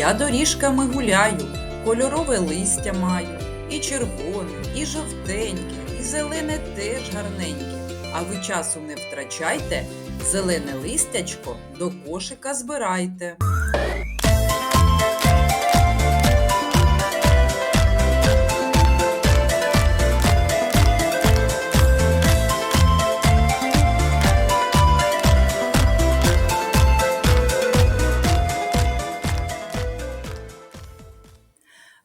Я доріжками гуляю, кольорове листя маю, і червоне, і жовтеньке, і зелене теж гарненьке. А ви часу не втрачайте, зелене листячко до кошика збирайте.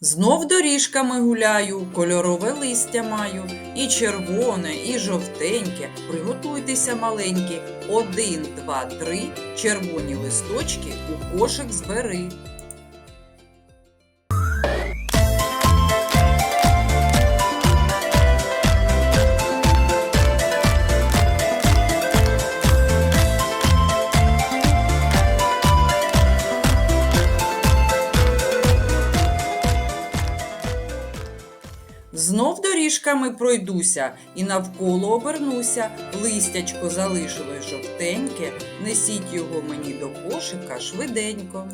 Знов доріжками гуляю, кольорове листя маю, і червоне, і жовтеньке. Приготуйтеся маленькі. Один, два, три. Червоні листочки у кошик збери. Знов доріжками пройдуся і навколо обернуся. Листячко залишилось жовтеньке, несіть його мені до кошика швиденько.